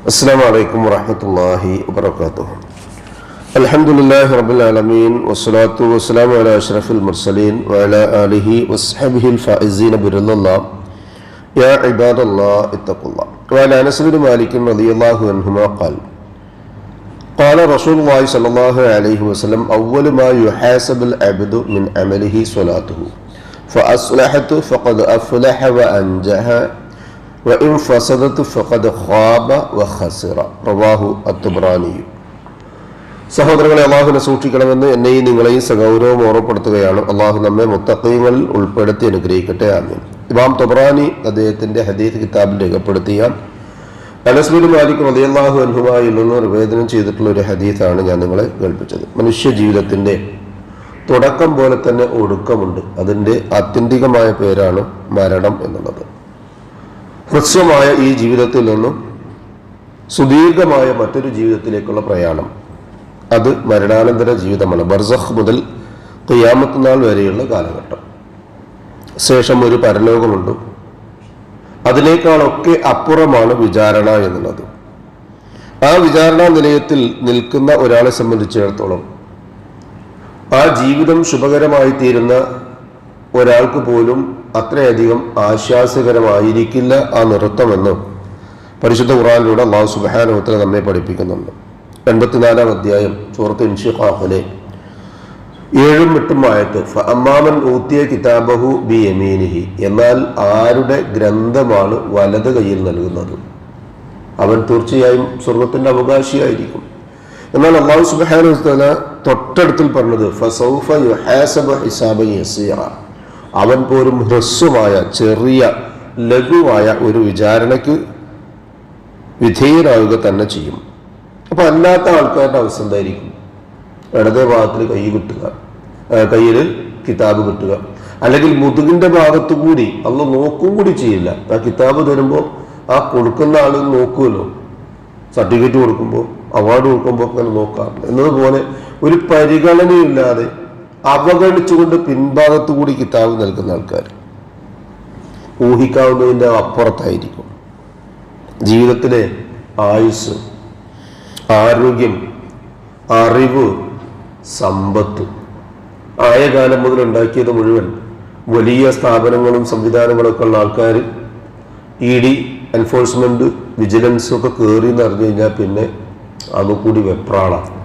السلام عليكم ورحمة الله وبركاته. الحمد لله رب العالمين والصلاة والسلام على أشرف المرسلين وعلى آله وصحبه الفائزين برضا الله. يا عباد الله اتقوا الله. وعلى أنس بن مالك رضي الله عنهما قال قال رسول الله صلى الله عليه وسلم أول ما يحاسب العبد من عمله صلاته فأصلحت فقد أفلح وأنجح ഖാബ സഹോദരങ്ങളെ അള്ളാഹുനെ സൂക്ഷിക്കണമെന്ന് എന്നെയും നിങ്ങളെയും സഗൗരവം ഓർമ്മപ്പെടുത്തുകയാണ്. അള്ളാഹു നമ്മെ മുത്തക്കയങ്ങളിൽ ഉൾപ്പെടുത്തി അനുഗ്രഹിക്കട്ടെ. ആമീൻ. ഇമാം തൊബ്രാനി അദ്ദേഹത്തിന്റെ ഹദീദ് കിതാബിൽ രേഖപ്പെടുത്തിയ അനസ്ബിൻ മാലിക് അള്ളാഹു അനുഭവമായി നിന്ന് നിവേദനം ചെയ്തിട്ടുള്ള ഒരു ഹദീസാണ് ഞാൻ നിങ്ങളെ കേൾപ്പിച്ചത്. മനുഷ്യ ജീവിതത്തിന്റെ തുടക്കം പോലെ തന്നെ ഒടുക്കമുണ്ട്. അതിന്റെ ആത്യന്തികമായ പേരാണ് മരണം എന്നുള്ളത്. ഹ്രസ്വമായ ഈ ജീവിതത്തിൽ നിന്നും സുദീർഘമായ മറ്റൊരു ജീവിതത്തിലേക്കുള്ള പ്രയാണം. അത് മരണാനന്തര ജീവിതമാണ്. ബർസഖ് മുതൽ ഖിയാമത്ത് നാൾ വരെയുള്ള കാലഘട്ടം. ശേഷം ഒരു പരലോകമുണ്ട്. അതിനേക്കാളൊക്കെ അപ്പുറമാണ് വിചാരണ എന്നുള്ളത്. ആ വിചാരണ നിലയത്തിൽ നിൽക്കുന്ന ഒരാളെ സംബന്ധിച്ചിടത്തോളം ആ ജീവിതം ശുഭകരമായി തീരുന്ന ഒരാൾക്ക് പോലും അത്രയധികം ആശ്വാസകരമായിരിക്കില്ല ആ നൃത്തമെന്ന് പരിശുദ്ധ ഖുറാനിലൂടെ അള്ളാഹു സുബാനുത്തര നമ്മെ പഠിപ്പിക്കുന്നുണ്ട്. എൺപത്തിനാലാം അധ്യായം സൂറത്ത് ഇൻഷിഖാഹുലെ ഏഴും എട്ടും ആയത്ത് അമ്മാമൻ ഊത്തിയ കിതാബഹു ബി എമീനിഹി എന്നാൽ ആരുടെ ഗ്രന്ഥമാണ് വലത് കയ്യിൽ നൽകുന്നത്? അവൻ തീർച്ചയായും സ്വർഗത്തിന്റെ അവകാശിയായിരിക്കും. എന്നാൽ അള്ളാഹു സുബാന തൊട്ടടുത്തിൽ പറഞ്ഞത് ഫസൗഫ യുഹാസബ ഹിസാബ യസീറ. അവൻ പോലും ഹ്രസ്വമായ ചെറിയ ലഘുവായ ഒരു വിചാരണയ്ക്ക് വിധേയനാവുക തന്നെ ചെയ്യും. അപ്പൊ അല്ലാത്ത ആൾക്കാരുടെ അവസ്ഥ എന്തായിരിക്കും? ഇടതേ ഭാഗത്തിൽ കൈ കിട്ടുക കയ്യിൽ കിതാബ് കിട്ടുക. അല്ലെങ്കിൽ മുതുകിന്റെ ഭാഗത്തു കൂടി അന്ന് നോക്കും കൂടി ചെയ്യില്ല. ആ കിതാബ് തരുമ്പോൾ ആ കൊടുക്കുന്ന ആൾ നോക്കുമല്ലോ. സർട്ടിഫിക്കറ്റ് കൊടുക്കുമ്പോൾ അവാർഡ് കൊടുക്കുമ്പോൾ അങ്ങനെ നോക്കാം എന്നതുപോലെ ഒരു പരിഗണനയില്ലാതെ അവഗണിച്ചുകൊണ്ട് പിൻഭാഗത്തു കൂടി കിതാബ് നൽകുന്ന ആൾക്കാർ. ഊഹിക്കാവുന്നതിന്റെ അപ്പുറത്തായിരിക്കും. ജീവിതത്തിലെ ആയുസ് ആരോഗ്യം അറിവ് സമ്പത്ത് ആയ കാലം മുതൽ ഉണ്ടാക്കിയത് മുഴുവൻ വലിയ സ്ഥാപനങ്ങളും സംവിധാനങ്ങളൊക്കെ ഉള്ള ആൾക്കാർ ഇ ഡി എൻഫോഴ്സ്മെന്റ് വിജിലൻസും ഒക്കെ കയറി എന്ന് അറിഞ്ഞു കഴിഞ്ഞാൽ പിന്നെ അതുകൂടി വെപ്രാളാണ്.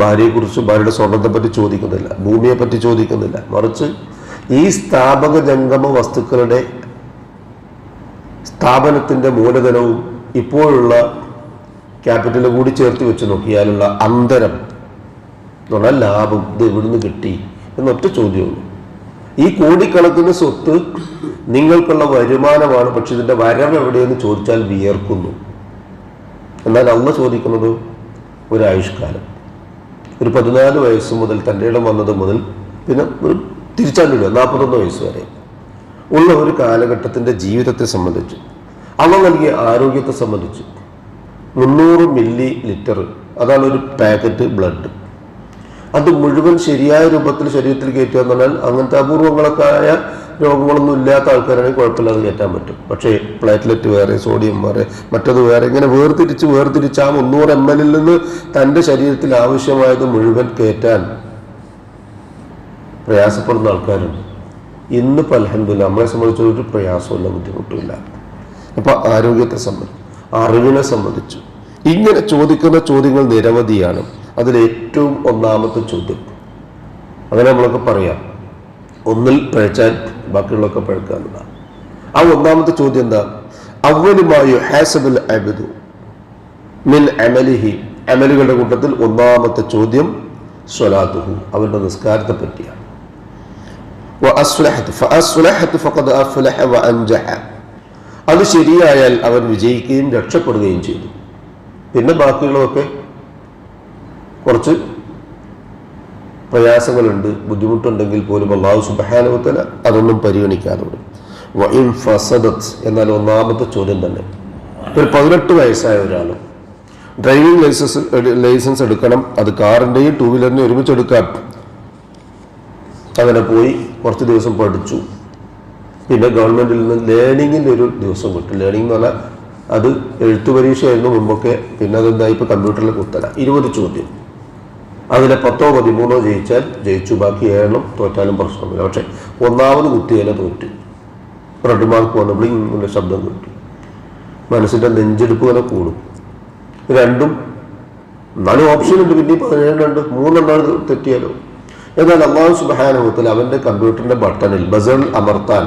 ഭാര്യയെക്കുറിച്ച് ഭാര്യയുടെ സ്വർണത്തെ പറ്റി ചോദിക്കുന്നില്ല ഭൂമിയെ പറ്റി ചോദിക്കുന്നില്ല. മറിച്ച് ഈ സ്ഥാപക ജംഗമ വസ്തുക്കളുടെ സ്ഥാപനത്തിന്റെ മൂലധനവും ഇപ്പോഴുള്ള ക്യാപിറ്റൽ കൂടി ചേർത്ത് വെച്ച് നോക്കിയാലുള്ള അന്തരം എന്നുള്ള ലാഭം ഇത് എവിടുന്ന് കിട്ടി എന്നൊറ്റ ചോദ്യമുള്ളൂ ഈ കോടിക്കണക്കിന് സ്വത്ത് നിങ്ങൾക്കുള്ള വരുമാനമാണ് പക്ഷെ ഇതിന്റെ വരവ് എവിടെയെന്ന് ചോദിച്ചാൽ വിയർക്കുന്നു. എന്നാൽ അമ്മ ചോദിക്കുന്നത് ഒരു ആയുഷ്കാലം ഒരു പതിനാല് വയസ്സ് മുതൽ തന്റെ ഇടം വന്നത് മുതൽ പിന്നെ ഒരു തിരിച്ചാണ്ടില്ല നാൽപ്പത്തൊന്ന് വയസ്സ് വരെ. ഉള്ള ഒരു കാലഘട്ടത്തിന്റെ ജീവിതത്തെ സംബന്ധിച്ച് അവ നൽകിയ ആരോഗ്യത്തെ സംബന്ധിച്ച് മുന്നൂറ് മില്ലി ലിറ്റർ അതാണ് ഒരു പാക്കറ്റ് ബ്ലഡ്. അത് മുഴുവൻ ശരിയായ രൂപത്തിൽ ശരീരത്തിൽ കയറ്റുക എന്ന് അങ്ങനത്തെ അപൂർവങ്ങളൊക്കെ ആയ രോഗങ്ങളൊന്നും ഇല്ലാത്ത ആൾക്കാരാണെങ്കിൽ കുഴപ്പമില്ലാതെ കയറ്റാൻ പറ്റും. പക്ഷേ പ്ലേറ്റ്ലെറ്റ് വേറെ സോഡിയം വേറെ മറ്റത് വേറെ ഇങ്ങനെ വേർതിരിച്ച് വേർതിരിച്ച് ആ മുന്നൂറ് എം എല്ലിൽ നിന്ന് തന്റെ ശരീരത്തിൽ ആവശ്യമായത് മുഴുവൻ കയറ്റാൻ പ്രയാസപ്പെടുന്ന ആൾക്കാരുണ്ട്. ഇന്നിപ്പോൾ അലഹമില്ല നമ്മളെ സംബന്ധിച്ചൊരു പ്രയാസമില്ല ബുദ്ധിമുട്ടുമില്ല. അപ്പോൾ ആരോഗ്യത്തെ സംബന്ധിച്ച് അറിവിനെ സംബന്ധിച്ചു. ഇങ്ങനെ ചോദിക്കുന്ന ചോദ്യങ്ങൾ നിരവധിയാണ്. അതിൽ ഏറ്റവും ഒന്നാമത്തെ ചോദ്യം. അങ്ങനെ നമ്മളൊക്കെ പറയാം. ഒന്നിൽ പഴച്ചാൽ ബാക്കിയുള്ളൊക്കെ പഴക്കാനുള്ളതാണ് ആ ഒന്നാമത്തെ ചോദ്യം എന്താ? അവലുമായി ഹാസബിൽ അബിദു മിൻ അമലിഹി. അമലുകളുടെ കൂട്ടത്തിൽ ഒന്നാമത്തെ ചോദ്യം സ്വലാത്തുഹു അവരുടെ നിസ്കാരത്തെ പറ്റിയാണ്. അത് ശരിയായാൽ അവൻ വിജയിക്കുകയും രക്ഷപ്പെടുകയും ചെയ്തു. പിന്നെ ബാക്കിയുള്ളതൊക്കെ കുറച്ച് പ്രയാസങ്ങളുണ്ട് ബുദ്ധിമുട്ടുണ്ടെങ്കിൽ പോലും അള്ളാഹു സുബഹാനുവത്തല അതൊന്നും പരിഗണിക്കാതെ വിടും വഇൻ ഫസദത്ത് എന്നാൽ ഒന്നാമത്തെ ചോദ്യം തന്നെ. ഒരു പതിനെട്ട് വയസ്സായ ഒരാൾ ഡ്രൈവിംഗ് ലൈസൻസ് ലൈസൻസ് എടുക്കണം അത് കാറിന്റെയും ടൂ വീലറിന്റെയും ഒരുമിച്ച് എടുക്കാം അങ്ങനെ പോയി കുറച്ച് ദിവസം പഠിച്ചു. പിന്നെ ഗവൺമെന്റിൽ നിന്ന് ലേണിങ്ങിന്റെ ഒരു ദിവസം കിട്ടും ലേണിംഗ് എന്ന് പറഞ്ഞാൽ അത് എഴുത്തു പരീക്ഷയായിരുന്നു മുമ്പൊക്കെ പിന്നെ അതെന്തായി? ഇപ്പോൾ കമ്പ്യൂട്ടറിൽ കുത്തല ഇരുപത് ചോദ്യം. അതിലെ പത്തോ പതിമൂന്നോ ജയിച്ചാൽ ജയിച്ചു. ബാക്കി ഏഴെണ്ണം തോറ്റാലും പ്രശ്നമില്ല. പക്ഷെ ഒന്നാമത് കുത്തിയാലെ തോറ്റു. റെഡ് മാർക്ക് വന്ന് ബ്ലിങ്ങിന്റെ ശബ്ദം കിട്ടും. മനസ്സിന്റെ നെഞ്ചെടുപ്പ് വരെ കൂടും. രണ്ടും നാല് ഓപ്ഷൻ ഉണ്ട്. പിന്നെ പതിനേഴുണ്ട് മൂന്നെണ്ണം തെറ്റിയാലോ? എന്നാൽ അള്ളാഹു സുബാനുഭവത്തിൽ അവന്റെ കമ്പ്യൂട്ടറിന്റെ ബട്ടണിൽ ബസൺ അമർത്താൻ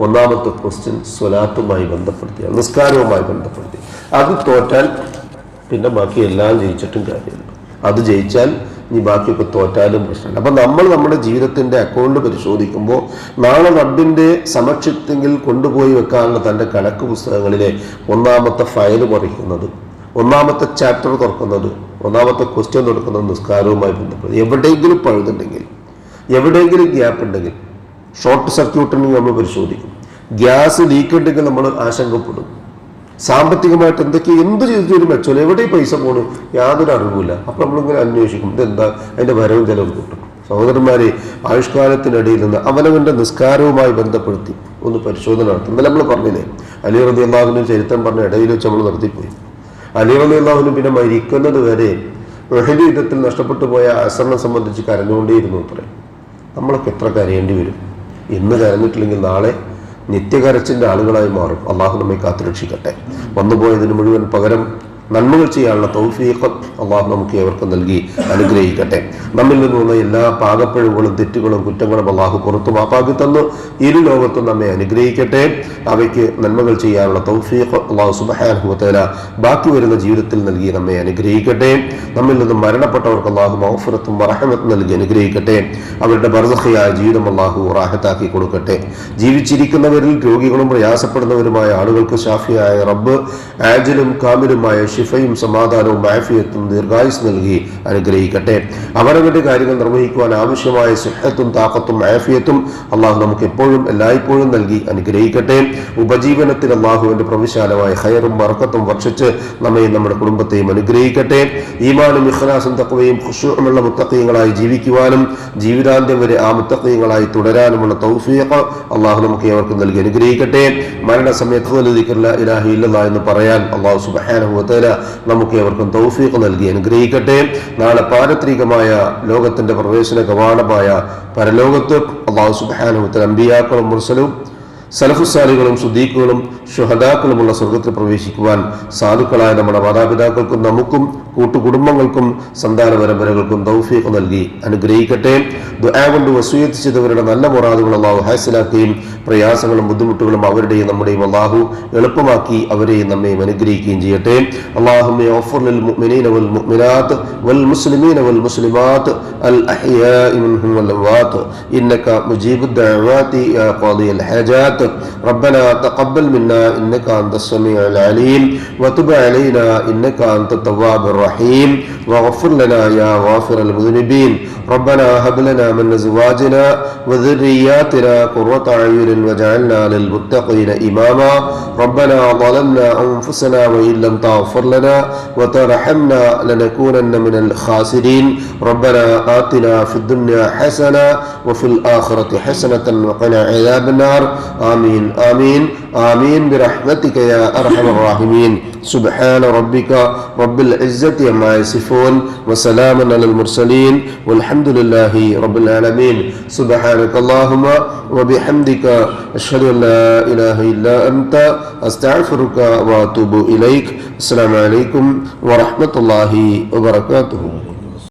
ഒന്നാമത്തെ ക്വസ്റ്റ്യൻ സ്വലാത്തുമായി ബന്ധപ്പെടുത്തി നിസ്കാരവുമായി ബന്ധപ്പെടുത്തി. അത് തോറ്റാൽ പിന്നെ ബാക്കി എല്ലാം ജയിച്ചിട്ടും കാര്യമില്ല. അത് ജയിച്ചാൽ ഇനി ബാക്കിയൊക്കെ തോറ്റാലും പ്രശ്നമില്ല. അപ്പം നമ്മൾ നമ്മുടെ ജീവിതത്തിന്റെ അക്കൗണ്ട് പരിശോധിക്കുമ്പോൾ നാളെ റബ്ബിന്റെ സമക്ഷത്തെങ്കിൽ കൊണ്ടുപോയി വെക്കാനുള്ള തന്റെ കണക്ക് പുസ്തകങ്ങളിലെ ഒന്നാമത്തെ ഫയൽ കുറയ്ക്കുന്നത് ഒന്നാമത്തെ ചാപ്റ്റർ തുറക്കുന്നത് ഒന്നാമത്തെ ക്വസ്റ്റ്യൻ തുറക്കുന്നത് നിസ്കാരവുമായി ബന്ധപ്പെട്ട് എവിടെയെങ്കിലും പഴുതുണ്ടെങ്കിൽ എവിടെയെങ്കിലും ഗ്യാപ്പ് ഉണ്ടെങ്കിൽ ഷോർട്ട് സർക്യൂട്ടുണ്ടെങ്കിൽ നമ്മൾ പരിശോധിക്കും. ഗ്യാസ് ലീക്ക് ഉണ്ടെങ്കിൽ നമ്മൾ ആശങ്കപ്പെടും. സാമ്പത്തികമായിട്ട് എന്തൊക്കെ എന്ത് ചെയ്തിട്ടും മെച്ചോ എവിടെ പൈസ പോണു. യാതൊരു അറിവില്ല അപ്പം നമ്മളിങ്ങനെ അന്വേഷിക്കും. ഇതെന്താ? അതിന്റെ വരവും ചെലവും കിട്ടും. സഹോദരന്മാരെ ആയുഷ്കാലത്തിനിടയിൽ നിന്ന് അവനവന്റെ നിസ്കാരവുമായി ബന്ധപ്പെടുത്തി ഒന്ന് പരിശോധന നടത്തി. ഇന്നലെ നമ്മൾ പറഞ്ഞില്ലേ അലി റബി അള്ളാഹുവിന് ചരിത്രം പറഞ്ഞ ഇടയിൽ വെച്ച് നമ്മൾ നിർത്തിപ്പോയി. അലി റബി അള്ളാഹുവിന് പിന്നെ മരിക്കുന്നത് വരെ റഹലി യുദ്ധത്തിൽ നഷ്ടപ്പെട്ടു പോയ അസറിനെ സംബന്ധിച്ച് കരഞ്ഞുകൊണ്ടേയിരുന്നു അത്രേ. നമ്മളൊക്കെ എത്ര കരയേണ്ടി വരും? ഇന്ന് കരഞ്ഞിട്ടില്ലെങ്കിൽ നാളെ നിത്യകരച്ചിന്റെ ആളുകളായി മാറും. അള്ളാഹു നമ്മെ കാത്തുരക്ഷിക്കട്ടെ. വന്നുപോയതിന് മുഴുവൻ പകരം നന്മകൾ ചെയ്യാനുള്ള തൗഫീഖ് അള്ളാഹു നമുക്ക് ഏവർക്കും നൽകി. അനുഗ്രഹിക്കട്ടെ. നമ്മിൽ നിന്നുള്ള എല്ലാ പാകപ്പിഴവുകളും തെറ്റുകളും കുറ്റങ്ങളും അള്ളാഹു പുറത്തു മാപ്പാക്കി തന്നു. ഇരു ലോകത്തും നമ്മെ അനുഗ്രഹിക്കട്ടെ. അവയ്ക്ക് നന്മകൾ ചെയ്യാനുള്ള തൗഫീഖ് അള്ളാഹു സുബഹാനുഹത്തല ബാക്കി വരുന്ന ജീവിതത്തിൽ നൽകി നമ്മെ അനുഗ്രഹിക്കട്ടെ. നമ്മിൽ നിന്നും മരണപ്പെട്ടവർക്ക് അള്ളാഹു മൗഫുറത്തും വറഹമത്തും നൽകി അനുഗ്രഹിക്കട്ടെ. അവരുടെ ബർസഹയായ ജീവിതം അള്ളാഹു റാഹത്താക്കി കൊടുക്കട്ടെ. ജീവിച്ചിരിക്കുന്നവരിൽ രോഗികളും പ്രയാസപ്പെടുന്നവരുമായ ആളുകൾക്ക് ഷാഫിയായ റബ്ബ് ആജലും കാമിലുമായ ഷിഫയും സമാധാനവും മാഫിയത്തും ദീർഘായുസ് നൽകി അനുഗ്രഹിക്കട്ടെ. അവരവരുടെ കാര്യങ്ങൾ നിർവഹിക്കുവാൻ ആവശ്യമായ സുഹത്തും താക്കത്തും ആഫിയത്തും അള്ളാഹു നമുക്ക് എപ്പോഴും എല്ലായ്പ്പോഴും നൽകി അനുഗ്രഹിക്കട്ടെ. ഉപജീവനത്തിൽ അള്ളാഹുവിന്റെ പ്രവിശാലമായ ഹയറും മറക്കത്തും വർഷിച്ച് നമ്മയും നമ്മുടെ കുടുംബത്തെയും അനുഗ്രഹിക്കട്ടെ. ഈമാനും ഇഖ്ലാസും തക്കവയും ഖുഷുമുള്ള മുത്തക്കയങ്ങളായി ജീവിക്കുവാനും ജീവിതാന്ത്യം വരെ ആ മുത്തക്കയങ്ങളായി തുടരാനുമുള്ള തൗഫീഖ് അള്ളാഹു നമുക്ക് ഏവർക്കും നൽകി അനുഗ്രഹിക്കട്ടെ. മരണസമയത്ത് ഇലാഹി ഇല്ലല്ലാ എന്ന് പറയാൻ അള്ളാഹു സുബ്ഹാനഹു വതആല നമുക്ക് ഏവർക്കും തൗഫീഖ് നൽകി അനുഗ്രഹിക്കട്ടെ. നാളെ പാരത്രികമായ ലോകത്തിന്റെ പ്രവേശന കവാടമായ പരലോകത്ത് അള്ളാഹു വതആല അമ്പിയാക്കളും മുർസലും സലഫുസാലികളും സുദ്ദീഖുകളും ഷുഹദാക്കളുമുള്ള സ്വർഗത്തിൽ പ്രവേശിക്കുവാൻ സാധുക്കളായ നമ്മുടെ മാതാപിതാക്കൾക്കും നമുക്കും കൂട്ടുകുടുംബങ്ങൾക്കും സന്താന പരമ്പരകൾക്കും തൗഫീഖ് നൽകി അനുഗ്രഹിക്കട്ടെ ദുആ കൊണ്ട് വസൂയത്ത് ചെയ്തവരുടെ നല്ല മുറാദുകൾ അള്ളാഹു ഹാസിലാക്കുകയും പ്രയാസങ്ങളും ബുദ്ധിമുട്ടുകളും അവരുടെയും നമ്മുടെയും അള്ളാഹു എളുപ്പമാക്കി അവരെയും നമ്മയും അനുഗ്രഹിക്കുകയും ചെയ്യട്ടെ അള്ളാഹുമ്മ ഓഫർ للمؤمنين والمؤمنات والمسلمين والمسلمات الأحياء منهم والأموات إنك مجيب الدعوات يا قاضي الحاجات ربنا تقبل منا إنك أنت السميع العليم وتب علينا إنك أنت التواب الرحيم واغفر لنا يا غافر المذنبين. ربنا هب لنا من أزواجنا وذرياتنا قرة أعين واجعلنا للمتقين إماما. ربنا ظلمنا أنفسنا وإن لم تغفر لنا وترحمنا لنكونن من الخاسرين. ربنا آتنا في الدنيا حسنة وفي الآخرة حسنة وقنا عذاب النار. آمين آمين آمين. برحمتك يا أرحم الراحمين. سبحان ربك رب العزة عما يصفون وسلام على المرسلين والحمد لله رب العالمين سبحانك اللهم وبحمدك أشهد أن لا إله إلا أنت أستغفرك وأتوب إليك السلام عليكم ورحمة الله وبركاته